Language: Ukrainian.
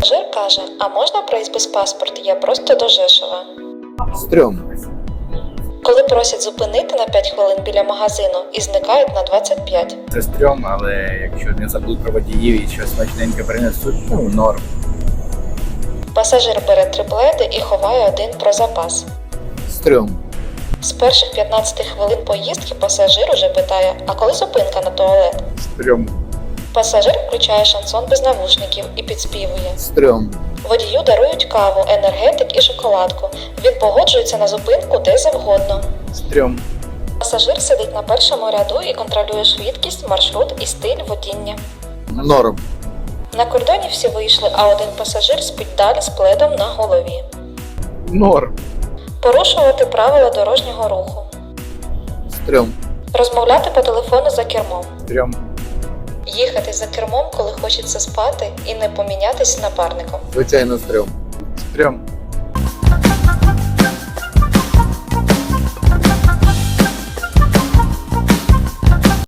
Пасажир каже, а можна проїзд без паспорту? Я просто до Жешова. Стрьом. Коли просять зупинити на 5 хвилин біля магазину і зникають на 25. Це стрьом, але якщо не забудуть про водіїв і щось смачненьке принесуть, ну норм. Пасажир бере три пледи і ховає один про запас. Стрьом. З перших 15 хвилин поїздки пасажир уже питає, а коли зупинка на туалет? Стрьом. Пасажир включає шансон без навушників і підспівує. Стрьом. Водію дарують каву, енергетик і шоколадку. Він погоджується на зупинку де завгодно. Стрьом. Пасажир сидить на першому ряду і контролює швидкість, маршрут і стиль водіння. Норм. На кордоні всі вийшли, а один пасажир спить далі з пледом на голові. Норм. Порушувати правила дорожнього руху. Стрьом. Розмовляти по телефону за кермом. Стрьом. Їхати за кермом, коли хочеться спати, і не помінятися напарником. Звичайно, стрьом. Стрьом.